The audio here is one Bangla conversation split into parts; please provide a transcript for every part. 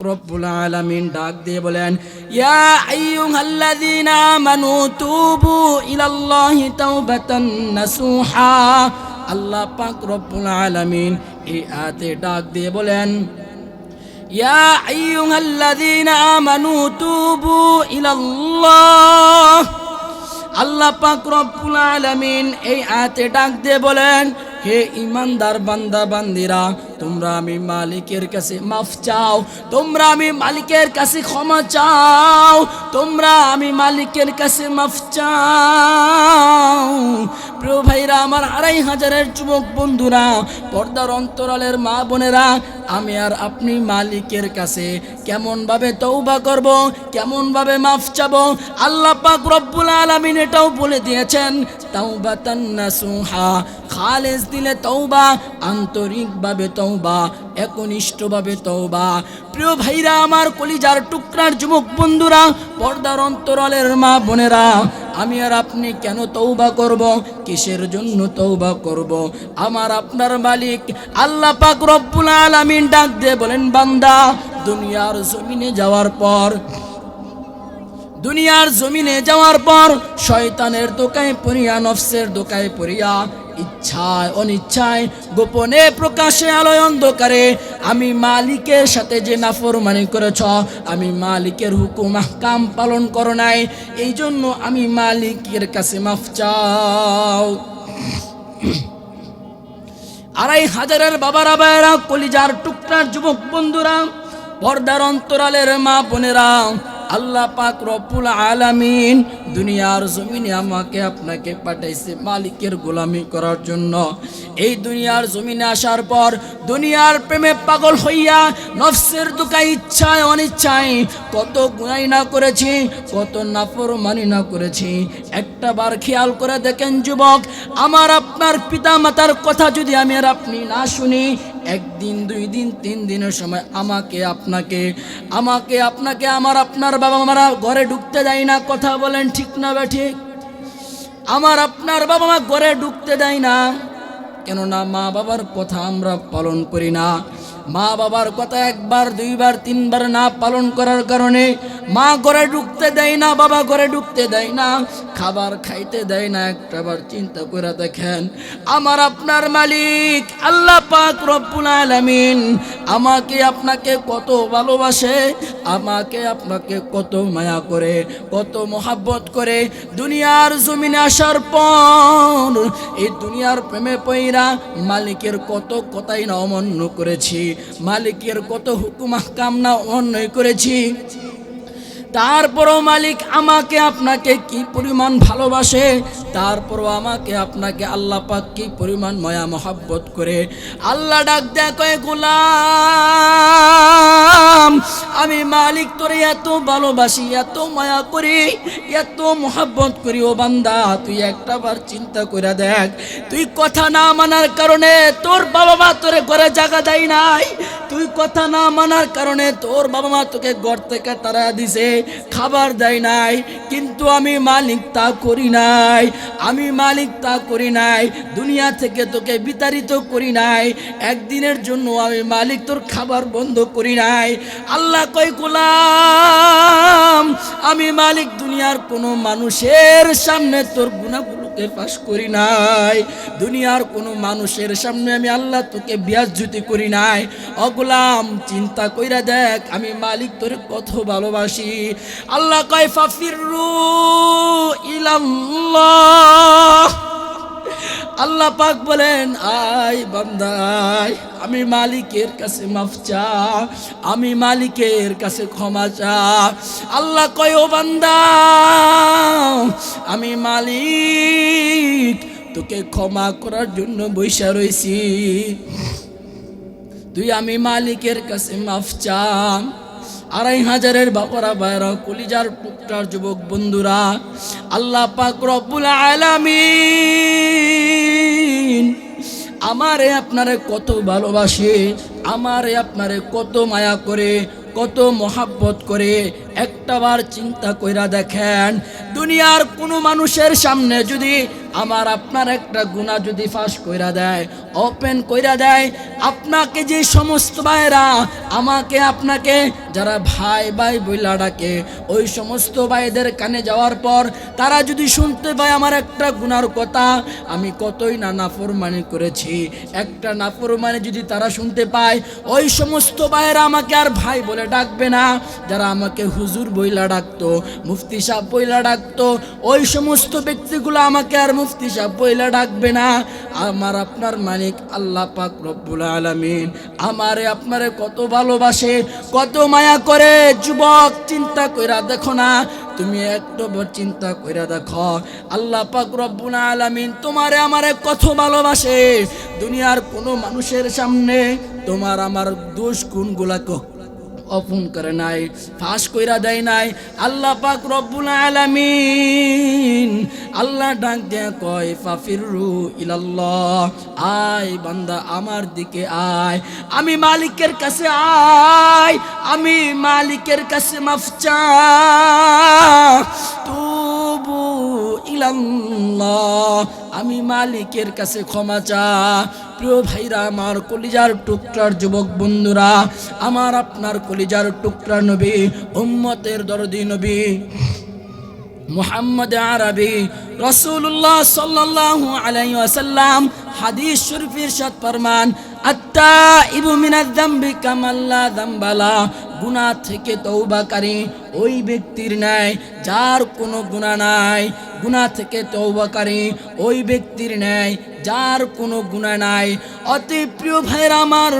রব্বুল আল্লাহ পাক রব্বুল আলামিন এই আয়াতে ডাক দিয়ে বলেন হে ইমানদার বান্দা বান্দিরা তোমরা আমি মালিকের কাছে মাফ চাও, তোমরা আমি মালিকের কাছে ক্ষমা চাও, তোমরা আমি মালিকের কাছে মাফ চাও। প্রিয় ভাইরা, আমার আড়াই হাজারের যুবক বন্ধুরা, পর্দার অন্তরালের মা বোনেরা, আমি আর আপনি মালিকের কাছে কেমনভাবে তৌবা করব, কেমনভাবে মাফ চাব? আল্লাহ পাক রব্বুল আলামিন এটাও বলে দিয়েছেন, তাওবাতান নাসুহা, খালেস দিলে তৌবা আন্তরিকভাবে তৌবা একনিষ্ঠভাবে তৌবা প্রিয় ভাইরা, আমার কলিজার টুকরার যুবক বন্ধুরা, পর্দার অন্তরালের মা বোনেরা, আমি আর আপনি কেন তৌবা করব? কিসের জন্য তৌবা করব? আমার আপনার মালিক আল্লাহ পাক রব্বুল আলামিন ডাক দিয়ে বলেন, বান্দা, দুনিয়ার জমিনে যাওয়ার পর, দুনিয়ার জমিনে যাওয়ার পর, শয়তানের দোকায় পড়িয়া, নফসের দোকায় পড়িয়া ইচ্ছায়, অনিচ্ছায় গোপনে প্রকাশে আলোয় অন্ধকারে। আমি মালিকের সাথে যে নাফরমানি করেছ, আমি মালিকের হুকুম কাম পালন করো নাই। এই জন্য আমি মালিকের কাছে মাফ চাও। আড়াই হাজারের বাবারা বায়রা কলিজার টুকরার যুবক বন্ধুরা, পর্দার অন্তরালের মা বোনেরা আল্লাহ পাক রব্বুল আলামিন দুনিয়ার জমিনে আমাকে আপনাকে পাঠাইছে মালিকের গোলামি করার জন্য। এই দুনিয়ার জমিনে আসার পর দুনিয়ার প্রেমে পাগল হইয়া নফসের দুকায় ইচ্ছায় অনিচ্ছায় কত গুনাই না করেছি, কত নাফর মানি না করেছি। একটা বার খেয়াল করে দেখেন যুবক, আমার আপনার পিতা মাতার কথা যদি আমি আর আপনি না শুনি একদিন, দুই দিন, তিন দিনের সময় আমাকে আপনাকে আমাকে আপনাকে আমার আপনার বাবা মারা ঘরে ঢুকতে দেয় না, কথা বলেন ঠিক না বা ঠিক? আমার আপনার বাবা মা ঘরে ঢুকতে দেয় না। কেননা মা বাবার কথা আমরা পালন করি না। মা বাবার কথা একবার, দুইবার, তিনবার না পালন করার কারণে মা ঘরে ঢুকতে দেয় না, বাবা ঘরে ঢুকতে দেয় না। খাবার খাইতে দেয় না, একটাবার চিন্তা করে দেখেন। আমার আপনার মালিক, আল্লাহ পাক রব্বুল আলামিন আমাকে আপনাকে কত ভালোবাসে, আমাকে আপনাকে কত মায়া করে, কত মোহাব্বত করে। দুনিয়ার জমিনে আসার পর এই দুনিয়ার প্রেমে পইরা মালিকের কত কথাই না অমান্য করেছি, মালিকের কত হুকুম কাম না অন্যায় করেছি। তারপরও মালিক আমাকে আপনাকে কি পরিমাণ ভালোবাসে? তারপরও আমাকে আপনাকে আল্লাহ পাক কি পরিমাণ মায়া মহাব্বত করে? আল্লাহ ডাক কয়ে গোলাম, আমি মালিক তোরে এত ভালোবাসি, এত মায়া করি, এত মহাব্বত করি। ও বান্দা, তুই একটা বার চিন্তা করে দেখ। তুই কথা না মানার কারণে তোর বাবা মা তোরে ঘরে জায়গা দেয় নাই। তুই কথা না মানার কারণে তোর বাবা মা তোকে ঘর থেকে তারা দিছে। খাবার দেয় নাই, কিন্তু আমি মালিক তা করি নাই, আমি মালিক তা করি নাই, দুনিয়া থেকে তোকে বিতাড়িত করি নাই, একদিনের জন্য আমি মালিক তোর খাবার বন্ধ করি নাই। আল্লাহ কই গোলাম, আমি মালিক দুনিয়ার কোনো মানুষের সামনে তোর পাশ করি নাই। দুনিয়ার কোনো মানুষের সামনে আমি আল্লাহ তোকে বিয়াজ্যুতি করি নাই। অগুলাম চিন্তা কইরা দেখ, আমি মালিক তোর কত ভালোবাসি। আল্লাহ কয় রু ইলাল্লাহ। আল্লাহ পাক বলেন, আয় বান্দাই আমি মালিকের কাছে মাফ চা, আমি মালিকের কাছে ক্ষমা চা। আল্লাহ কয়, ও বান্দা, আমি মালিক, তোকে ক্ষমা করার জন্য বৈশা রয়েছি তুই আমি মালিকের কাছে মাফ চা আড়াই হাজারের বাপরা বাইর কলিজার টুকটার যুবক বন্ধুরা, আল্লাহ পাক রব্বুল আলামিন আমারে আপনারে কত ভালোবাসে, আমারে আপনারে কত মায়া করে, কত মহাব্বত করে একটাবার চিন্তা কইরা দেখেন, দুনিয়ার কোনো মানুষের সামনে যদি আমার আপনার একটা গুণা যদি ফাঁস কইরা দেয় ওপেন কইরা দেয়, আপনাকে যে সমস্ত ভাইরা আমাকে, আপনাকে যারা ভাই ভাই বইলা ডাকে, ওই সমস্ত ভাইদের কানে যাওয়ার পর তারা যদি শুনতে পায় আমার একটা গুনার কথা, আমি কতই না নাফরমানি করেছি। একটা নাফরমানি যদি তারা শুনতে পায়, ওই সমস্ত ভাইয়েরা আমাকে আর ভাই বলে ডাকবে না, যারা আমাকে হুজুর বইলা ডাকতো, মুফতি সাহেব বইলা ডাকতো, ওই সমস্ত ব্যক্তিগুলো আমাকে আর মুফতি সাহেব বইলা ডাকবে না। আমার আপনার মালিক আল্লাহ পাক রব্বুল আলামিন আমারে আপনারে কত ভালোবাসে, কত মায়া করে। যুবক, চিন্তা কইরা দেখো না, তুমি একটু চিন্তা কইরা দেখো। আল্লাহ পাক রব্বুল আলামিন তোমারে আমারে কত ভালোবাসে। দুনিয়ার কোনো মানুষের সামনে তোমার আমার দোষ গুণগুলাকে অপন করে নাই, ফাঁস কইরা দেয় নাই। আল্লাহ পাক রব্বুল আলামিন আল্লাহ ডাক দিয়ে কয় ফাফিরু ইলাল্লাহ, আয় বান্দা আমার দিকে আয়। আমি মালিকের কাছে আয়, আমি মালিকের কাছে মাফ চা তুবু আমি মালিকের কাছে ক্ষমা চা প্রিয় ভাইরা, আমার কলিজার টুকরার যুবক বন্ধুরা, আমার আপনার কলিজার টুকরা নবী, উম্মতের দরদি নবী, মুহাম্মদ আরবি রসুল্লাহ সাল্লাল্লাহু আলাইহি আসাল্লাম হাদিস শরীফের সাত ফরমান আত্তা ইবু মিনাদ যামবি কামাল্লা যামবালা গুনাহ থেকে তওবাকারী, ওই ব্যক্তির ন্যায় যার কোনো গুনাহ নাই। গুনাহ থেকে তওবাকারী ওই ব্যক্তির ন্যায় যার কোনো গুণা নাই। অতি প্রিয় ভাইরা আমার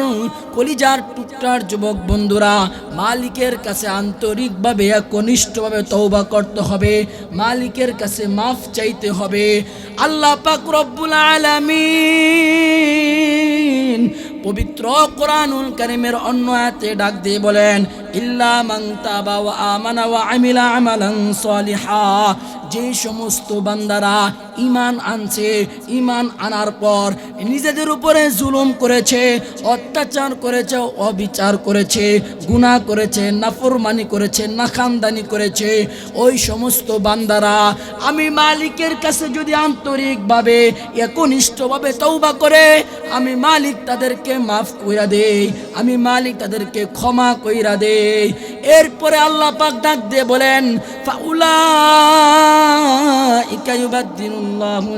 কলিজার টুকটার যুবক বন্ধুরা, মালিকের কাছে আন্তরিকভাবে একনিষ্ঠভাবে তওবা করতে হবে। মালিকের কাছে মাফ চাইতে হবে। আল্লাহ পাক রব্বুল আলামিন পবিত্র কোরআনুল কারিমের অন্য আয়াতে ডাক দিয়ে বলেন, ইল্লা মান তাবা ওয়া আমানা ওয়া আমিলা আমালান সলিহা। যে সমস্ত বান্দারা ইমান আনছে ইমান আনার পর নিজেদের উপরে জুলুম করেছে, অত্যাচার করেছে, অবিচার করেছে, গুনাহ করেছে, নাফরমানি করেছে, নাখানদানি করেছে। ওই সমস্ত বান্দারা, আমি মালিকের কাছে যদি আন্তরিকভাবে একনিষ্ঠভাবে তৌবা করে, আমি মালিক তাদেরকে মাফ কইরা দেই, আমি মালিক তাদেরকে ক্ষমা কইরা দেই। এরপরে আল্লাহ পাক ডাক দিয়ে বলেন ফাউলাইকা ইউবাদদিলুল্লাহু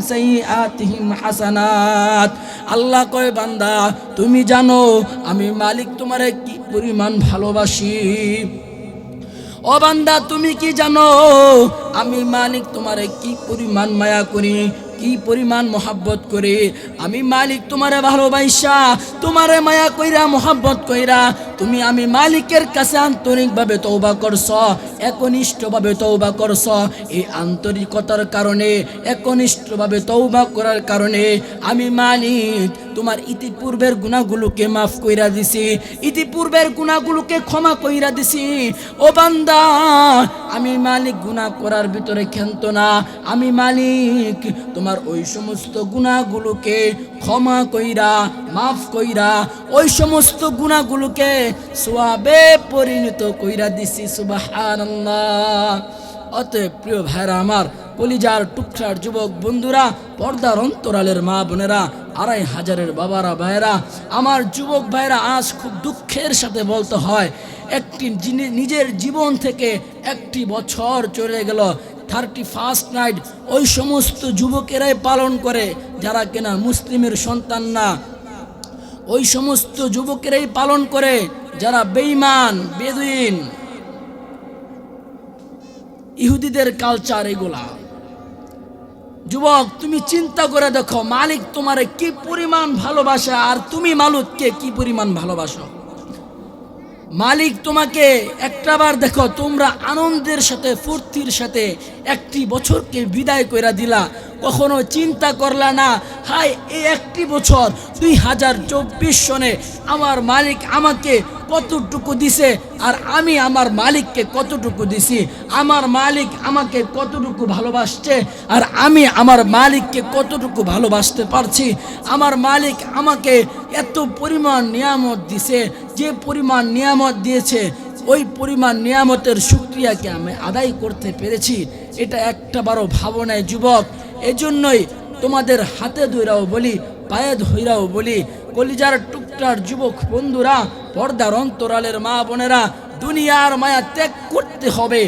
আল্লাহ কয়, বান্দা, তুমি জানো, আমি মালিক তোমারে কি পরিমাণ ভালোবাসি? ও বান্দা, তুমি কি জানো, আমি মালিক তোমারে কি পরিমাণ মায়া করি? কি পরিমাণ মোহাব্বত করে? আমি মালিক তোমারে ভালোবাসা তোমারে মায়া কইরা, মোহাব্বত কইরা, তুমি আমি মালিকের কাছে আন্তরিকভাবে তৌবা করছ, একনিষ্ঠভাবে তৌবা করছ। এই আন্তরিকতার কারণে, একনিষ্ঠভাবে তৌবা করার কারণে আমি মালিক তোমার ইতিপূর্বের গুণাগুলোকে মাফ কইরা দিছি, ইতিপূর্বের গুণাগুলোকে ক্ষমা কইরা দিছি। ও বান্দা, আমি মালিক গুণা করার ভিতরে খেন্ত না। আমি মালিক তোমার ওই সমস্ত গুণাগুলোকে ক্ষমা কইরা, মাফ কইরা, ওই সমস্ত গুণাগুলোকে সোয়াবে পরিণত কইরা দিছি, সুবহানাল্লাহ। অতএব প্রিয় ভাইরা আমার, কলিজার টুকরার যুবক বন্ধুরা, পর্দার অন্তরালের মা বোনেরা, আড়াই হাজারের বাবারা ভাইরা আমার যুবক ভাইরা আজ খুব দুঃখের সাথে বলতে হয়, একটি নিজের জীবন থেকে একটি বছর চলে গেল থার্টি ফার্স্ট নাইট ওই সমস্ত যুবকেরাই পালন করে, যারা কিনা মুসলিমের সন্তান না। ওই সমস্ত যুবকেরাই পালন করে, যারা বেঈমান, বেদুইন, ইহুদিদের কালচার এগুলা। যুবক, তুমি চিন্তা করে দেখো, মালিক তোমারে কি পরিমাণ ভালোবাসা, আর তুমি মালুককে কি পরিমাণ ভালোবাসো? মালিক তোমাকে একটাবার দেখো, তোমরা আনন্দের সাথে, ফুর্তির সাথে একটি বছরকে বিদায় কইরা দিলা। কখনো চিন্তা করলা না হাই এই একটি বছর দুই হাজার চব্বিশ সনে আমার মালিক আমাকে কতটুকু দিছে আর আমি আমার মালিককে কতটুকু দিছি? আমার মালিক আমাকে কতটুকু ভালোবাসছে আর আমি আমার মালিককে কতটুকু ভালোবাসতে পারছি? আমার মালিক আমাকে এত পরিমাণ নিয়ামত দিছে, যে পরিমাণ নিয়ামত দিয়েছে, ওই পরিমাণ নিয়ামতের শুক্রিয়াকে আমি আদায় করতে পেরেছি। এটা একটা বারো ভাবনায় যুবক। এজন্যই তোমাদের হাতে ধৈরাও বলি, পায়ে ধৈরাও বলি কলিজার টুকটার যুবক বন্ধুরা, পর্দার অন্তরালের মা বোনেরা, দুনিয়ার মায়া ত্যাগ করতে হবে।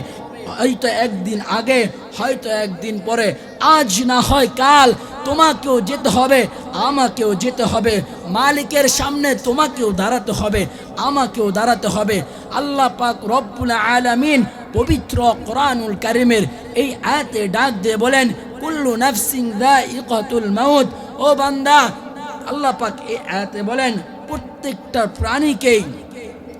হয়তো একদিন আগে, হয়তো একদিন পরে। আজ না হয় কাল, তোমাকেও যেতে হবে, আমাকেও যেতে হবে। মালিকের সামনে তোমাকেও দাঁড়াতে হবে, আমাকেও দাঁড়াতে হবে। আল্লাহ পাক রব্বুল আলামিন পবিত্র কোরআনুল কারিমের এই আয়াতে ডাক দিয়ে বলেন, কুল্লু নাফসিং দাইকাতুল মাউত। ও বান্দা আল্লাহ পাক এই আয়াতে বলেন, প্রত্যেকটা প্রাণীকেই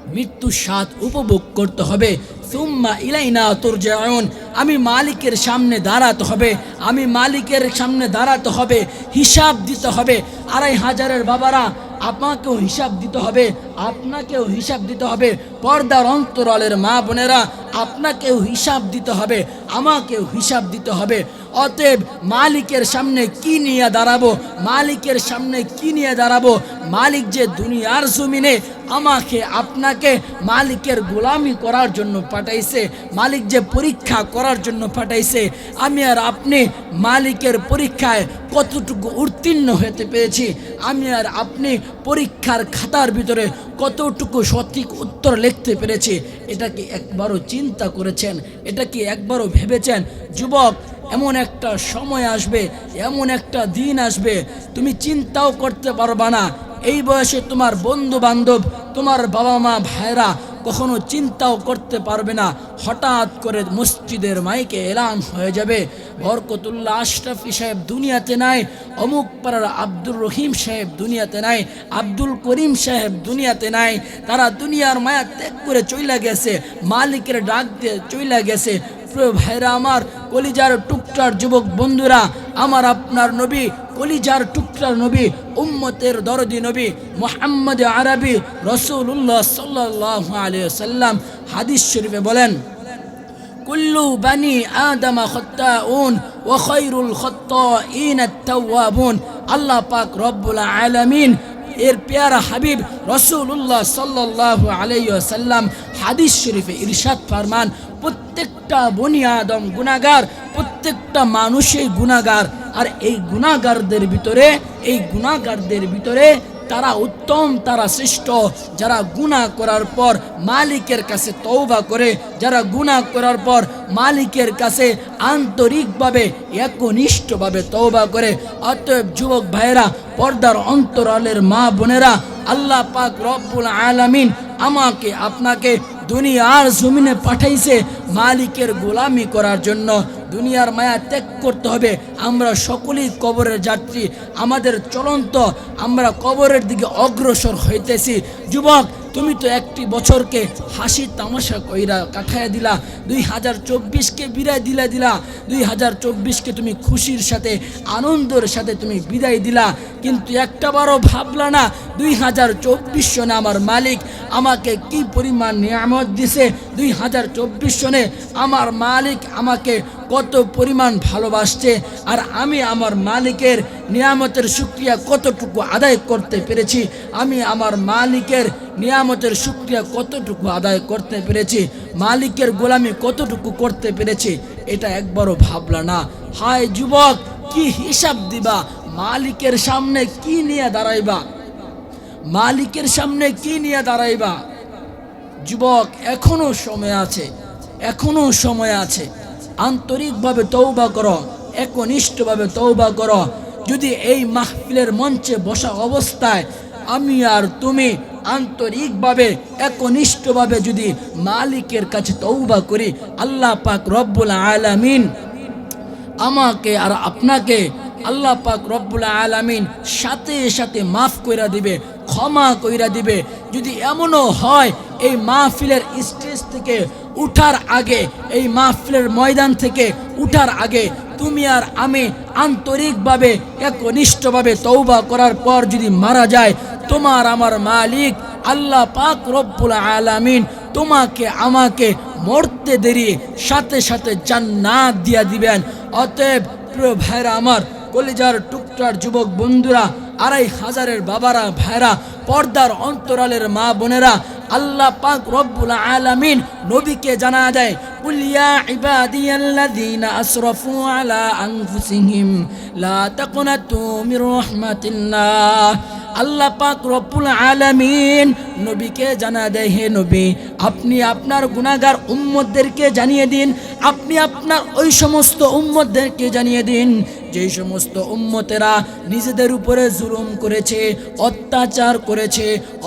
মৃত্যুর স্বাদ উপভোগ করতে হবে। সুম্মা ইলাইনা তুরজাউন। আমি মালিকের সামনে দাঁড়াতে হবে। আমি মালিকের সামনে দাঁড়াতে হবে। হিসাব দিতে হবে। আড়াই হাজারের বাবারা, আপনাকেও হিসাব দিতে হবে। আপনাকেও হিসাব দিতে হবে। পর্দার অন্তরালের মা বোনেরা আপনাকেও হিসাব দিতে হবে, আমাকেও হিসাব দিতে হবে। অতএব মালিকের সামনে কি নিয়ে দাঁড়াবো, মালিকের সামনে কি নিয়ে দাঁড়াবো? মালিক যে দুনিয়ার জমিনে আমাকে, আপনাকে মালিকের গোলামি করার জন্য পাঠাইছে, মালিক যে পরীক্ষা করার জন্য পাঠাইছে, আমি আর আপনি মালিকের পরীক্ষায় কতটুকু উত্তীর্ণ হতে পেরেছি? আমি আর আপনি পরীক্ষার খাতার ভিতরে কতটুকু সঠিক উত্তর লিখতে পেরেছে, এটা কি একবারও চিন্তা করেছেন? এটা কি একবারও ভেবেছেন? যুবক, এমন একটা সময় আসবে, এমন একটা দিন আসবে, তুমি চিন্তাও করতে পারবা না। এই বয়সে তোমার বন্ধু বান্ধব তোমার বাবা মা ভাইরা কখনো চিন্তাও করতে পারবে না। হঠাৎ করে মসজিদের মাইকে এলান হয়ে যাবে। বরকতুল্লাহ আশরাফি সাহেব দুনিয়াতে নাই, অমুক পাড়ার আব্দুর রহিম সাহেব দুনিয়াতে নাই, আব্দুল করিম সাহেব দুনিয়াতে নাই। তারা দুনিয়ার মায়া ত্যাগ করে চইলা গেছে, মালিকের ডাক দিয়ে চইলা গেছে। ভাইরা আমার, কলিজার টুকটার যুবক বন্ধুরা, আমার আপনার নবী কলিজার টুকটার নবী, উম্মতের দরদি নবী, মোহাম্মদ আরবি রসুল্লাহ সাল্লাহ আলিয়া সাল্লাম হাদিস শরীফে বলেন, কুল্লু বানি আদমা খত্তাউন ও খৈরুল খত্তাইন আত-তাওয়াবুন। আল্লাহ পাক রব্বুল আলামিন এর পেয়ারা হাবিব রসুল্লাহ সাল্লাহ আলাইসাল্লাম হাদিস শরীফে ইরশাদ ফরমান, প্রত্যেকটা বনি আদম গুনাগার প্রত্যেকটা মানুষই গুনাগার আর এই গুনাগারদের ভিতরে, এই গুণাগারদের ভিতরে তারা উত্তম, তারা শ্রেষ্ঠ। যারা গুণা করার পর মালিকের কাছে তৌবা করে, যারা গুণা করার পর মালিকের কাছে আন্তরিকভাবে, একনিষ্ঠভাবে তৌবা করে, অতএব যুবক ভাইয়েরা, পর্দার অন্তরালের মা বোনেরা, আল্লাহ পাক রব্বুল আলামিন আমাকে, আপনাকে দুনিয়ার জমিনে পাঠাইছে মালিকের গোলামি করার জন্য। দুনিয়ার মায়া ত্যাগ করতে হবে। আমরা সকলেই কবরের যাত্রী। আমাদের চলন্ত আমরা কবরের দিকে অগ্রসর হইতেছি। যুবক, তুমি তো একটি বছরকে হাসি তামাশা কইরা কাঠাইয়া দিলা। দুই হাজার চব্বিশকে বিদায় দিলা দিলা। দুই হাজার চব্বিশকে তুমি খুশির সাথে, আনন্দের সাথে তুমি বিদায় দিলা। কিন্তু একটাবারও ভাবলা না, দুই হাজার চব্বিশ সনে আমার মালিক আমাকে কি পরিমাণ নিয়ামত দিছে? দুই হাজার চব্বিশ সনে আমার মালিক আমাকে কত পরিমাণ ভালোবাসছে আর আমি আমার মালিকের নিয়ামতের শুক্রিয়া কতটুকু আদায় করতে পেরেছি, আমি আমার মালিকের নিয়ামতের শুক্রিয়া কতটুকু আদায় করতে পেরেছি, মালিকের গোলামি কতটুকু করতে পেরেছি, এটা একবারও ভাবলা না। হায় যুবক, কি হিসাব দিবা? মালিকের সামনে কি নিয়ে দাঁড়াইবা? মালিকের সামনে কি নিয়ে দাঁড়াইবা? যুবক, এখনও সময় আছে, এখনও সময় আছে। আন্তরিকভাবে তৌবা করো, একনিষ্ঠভাবে তৌবা করো। যদি এই মাহফিলের মঞ্চে বসা অবস্থায় আমি আর তুমি আন্তরিকভাবে, একনিষ্ঠভাবে যদি মালিকের কাছে তৌবা করি, আল্লাহ পাক রব্বুল আলামিন আমাকে আর আপনাকে আল্লাহ পাক রব্বুল আলামিন সাথে সাথে মাফ কইরা দিবে, ক্ষমা কইরা দিবে। যদি এমনও হয়, এই মাহফিলের স্টেজ থেকে উঠার আগে, এই মাহফিলের ময়দান থেকে উঠার আগে তুমি আর আমি আন্তরিকভাবে, একনিষ্ঠভাবে তৌবা করার পর যদি মারা যায়, তোমার আমার মালিক আল্লাহ পাক রব্বুল আলামিন তোমাকে, আমাকে মরতে দেরি, সাথে সাথে জান্নাত দিয়া দিবেন। অতএব প্রিয় ভাইরা আমার, কলিজার টুকটার যুবক বন্ধুরা, আড়াই হাজারের বাবারা, ভাইরা, পর্দার অন্তরালের মা বোনেরা আল্লাহ পাক রব্বুল আলামিন নবীকে জানা দেয় قل يا عبادي الذين أسرفوا على أنفسهم لا تقنطوا من رحمة الله আল্লাহ পাক রব্বুল আলামিন নবীকে জানা দেয় হে নবী আপনি আপনার গুনাহগার উম্মতদেরকে জানিয়ে দিন আপনি আপনার ওই সমস্ত উম্মতদেরকে জানিয়ে দিন যে সমস্ত উম্মতেরা নিজেদের উপরে জুলুম করেছে, অত্যাচার করেছে,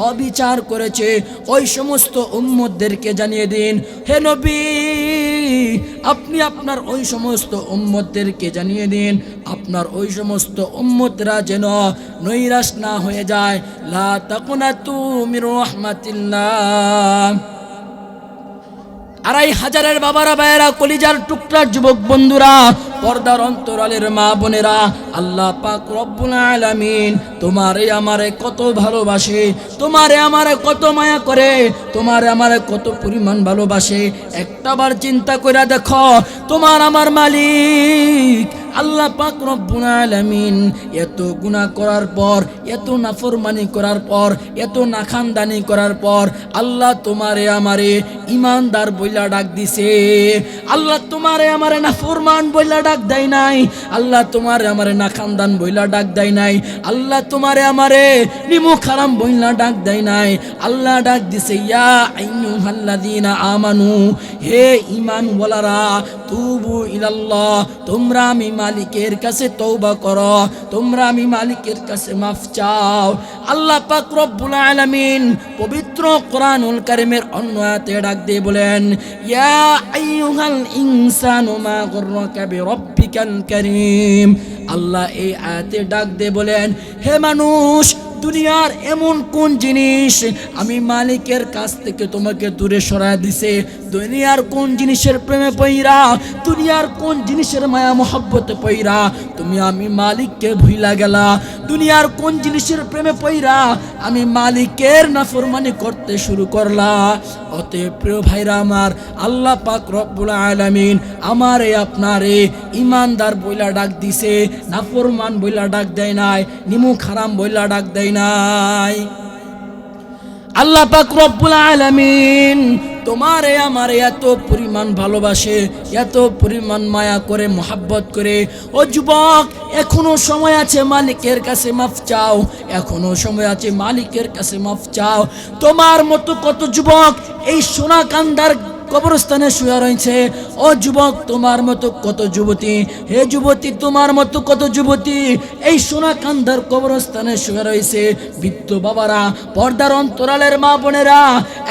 অবিচার করেছে, ওই সমস্ত উম্মতদেরকে জানিয়ে দিন, হে নবী, আপনি আপনার ওই সমস্ত উম্মতদেরকে জানিয়ে দিন, আপনার ওই সমস্ত উম্মতরা যেন নৈরাশ না হয়ে যায়। লা তাকুনাতু মির রাহমাতিল্লাহ। আড়াই হাজারের বাবারা, ভাইয়েরা, কলিজার টুকরার যুবক বন্ধুরা, পর্দার অন্তরালের মা বোনেরা, আল্লাহ পাক রব্বুল আলামিন তোমারে আমারে কত ভালোবাসে, তোমারে আমারে কত মায়া করে, তোমারে আমারে কত পরিমাণ ভালোবাসে। একটাবার চিন্তা করে দেখো, তোমার আমার মালিক আল্লাহ পাক রব্বুল আলামিন এত গুনাহ করার পর, এত নাফরমানি করার পর, এত নাখানদানি করার পর আল্লাহ তোমারে আমারে ইমানদার বইলা ডাক দিছে। আল্লাহ তোমারে আমারে নাফরমান বইলা ডাক দেয় নাই। আল্লাহ তোমারে আমারে নাখানদান বইলা ডাক দেয় নাই। আল্লাহ তোমারে আমারে নিমু খারাম বইলা ডাক দেয় নাই। আল্লাহ ডাক দিছে, ইয়া আইয়ুহাল্লাযীনা আমানু, হে ঈমান ওয়ালারা তুবু ইলাল্লাহ, তোমরা আমি মালিকের কাছে তৌবা করো। তোমরা আমি মালিকের কাছে মাফ চাও। আল্লাহ পাক রব্বুল আলামিন পবিত্র কোরআনুল কারিমের অন্য হাতে ডাক দিয়ে বলেন, ইয়া আইয়ুহাল ইনসানু মা গররাকা বিরাব্বিকাল কারীম। আল্লাহ এই আয়াতে ডাক দিয়ে বলেন, হে মানুষ দুনিয়ার এমন কোন জিনিস আমি মালিকের কাছ থেকে তোমাকে দূরে সরায় দিছে? দুনিয়ার কোন জিনিসের প্রেমে পইরা, দুনিয়ার কোন জিনিসের মায়া মহব্বতে পইরা তুমি আমি মালিককে ভুইলা গেলা? দুনিয়ার কোন জিনিসের প্রেমে পইরা আমি মালিকের নাফরমানি করতে শুরু করলা? অতএব প্রিয় ভাইরা আমার, আল্লাহ পাক রব্বুল আলামিন আমারে, আপনারে ইমানদার বইলা ডাক দিছে, নাফরমান বইলা ডাক দেয় নাই নিমু খারাম বইলা ডাক দেয় নাই। আল্লাহ পাক রব্বুল আলামিন তোমারে আমার এত পরিমাণ ভালোবাসে এত পরিমাণ মায়া করে মোহাব্বত করে ও যুবক এখনও সময় আছে মালিকের কাছে মাফ চাও এখনও সময় আছে মালিকের কাছে মাফ চাও। তোমার মতো কত যুবক এই সোনা কান্দার কবরস্থানে শুয়ে রয়েছে। ও যুবক, তোমার মতো কত যুবতী? হে যুবতী, তোমার মতো কত যুবতী? এই সোনা কান্দার কবরস্থানে শুয়ে রয়েছে। বৃদ্ধ বাবারা, পর্দার অন্তরালের মা বোনেরা,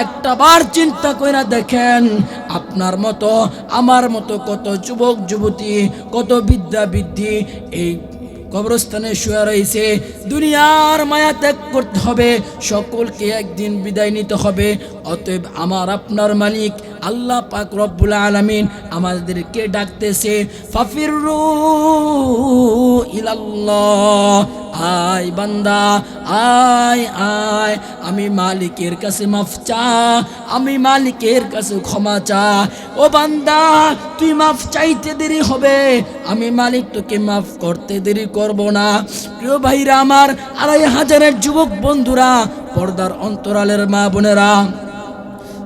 একটা বার চিন্তা করে দেখেন, আপনার মতো, আমার মতো কত যুবক, যুবতী, কত বিদ্যা বৃদ্ধি এই কবরস্থানে শুয়ে রয়েছে। দুনিয়ার মায়া ত্যাগ করতে হবে, সকলকে একদিন বিদায় নিতে হবে। অতএব আমার আপনার মালিক আল্লাহ পাক রব্বুল আলামিন আমাদেরকে ডাকতেছে, ফাফিরু ইলাল্লাহ। আয় বান্দা, আয় আয়। আমি মালিকের কাছে মাফ চা, আমি মালিকের কাছে ক্ষমা চা। ও বান্দা, তুই মাফ চাইতে দেরি হবে। আমি মালিক তোকে মাফ করতে দেরি করব না। প্রিয় ভাইরা আমার আড়াই হাজারের যুবক বন্ধুরা, পর্দার অন্তরালের মা বোনেরা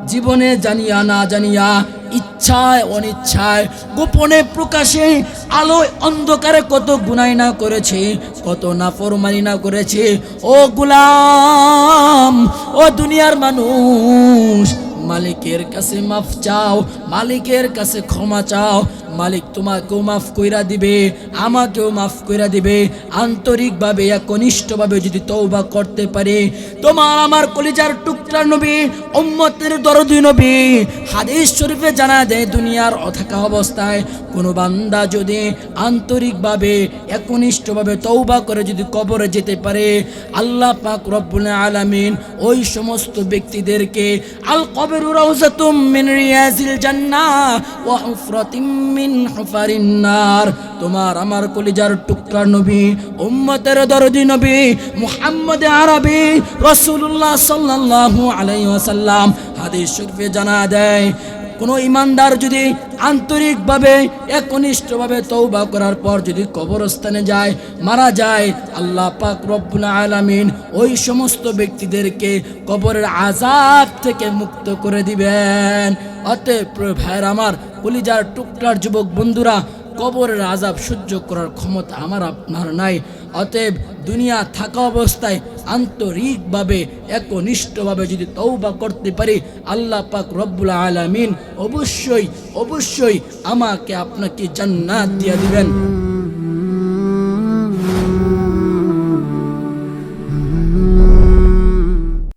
জীবনে জানিয়া না জানিয়া, ইচ্ছায় অনিচ্ছায়, গোপনে প্রকাশে আলোয় অন্ধকারে কত গুনাই না করেছে, কত নাফরমানি না করেছে। ও গুলাম, ও দুনিয়ার মানুষ মালিকের কাছে মাফ চাও, মালিকের কাছে ক্ষমা চাও। মালিক তোমাকেও মাফ কইরা দিবে, আমাকেও মাফ কইরা দিবে। আন্তরিকভাবে একনিষ্ঠভাবে যদি তৌবা করতে পারে, তোমার আমার কলিজার টুকরা নবী, উম্মতের দরদি নবী, হাদিস শরীফে জানা দেয় দুনিয়ার অথাকা অবস্থায়। কোনো বান্দা যদি আন্তরিকভাবে একনিষ্ঠভাবে তৌবা করে যদি কবরে যেতে পারে, আল্লাহ পাক রব্বুল আলামিন ওই সমস্ত ব্যক্তিদেরকে আল কবর রাউজাতুম روزة من জান্নাহ الجنة وحفرة من حفر النار তোমার আমার কলিজার টুকরা নবী, উম্মতের দরদি নবী, মুহাম্মদ আরবি রাসূলুল্লাহ সাল্লাল্লাহু হাদিস শরীফে জানা দেয় কোনো ইমানদার যদি আন্তরিকভাবে, একনিষ্ঠভাবে তৌবা করার পর যদি কবরস্থানে যায়, মারা যায়, আল্লাহ পাক রব্বুল আলামিন ওই সমস্ত ব্যক্তিদেরকে কবরের আজাব থেকে মুক্ত করে দিবেন। অতএব ভাইয়ের আমার, কলিজার টুকটার যুবক বন্ধুরা কবরের আজাব সহ্য করার ক্ষমতা আমার আপনার নাই। অতএব দুনিয়া থাকা অবস্থায় আন্তরিকভাবে, একনিষ্ঠভাবে যদি তৌবা করতে পারি, আল্লাহ পাক রব্বুল আলামিন অবশ্যই অবশ্যই আমাকে আপনাকে জান্নাত দিয়ে দিবেন।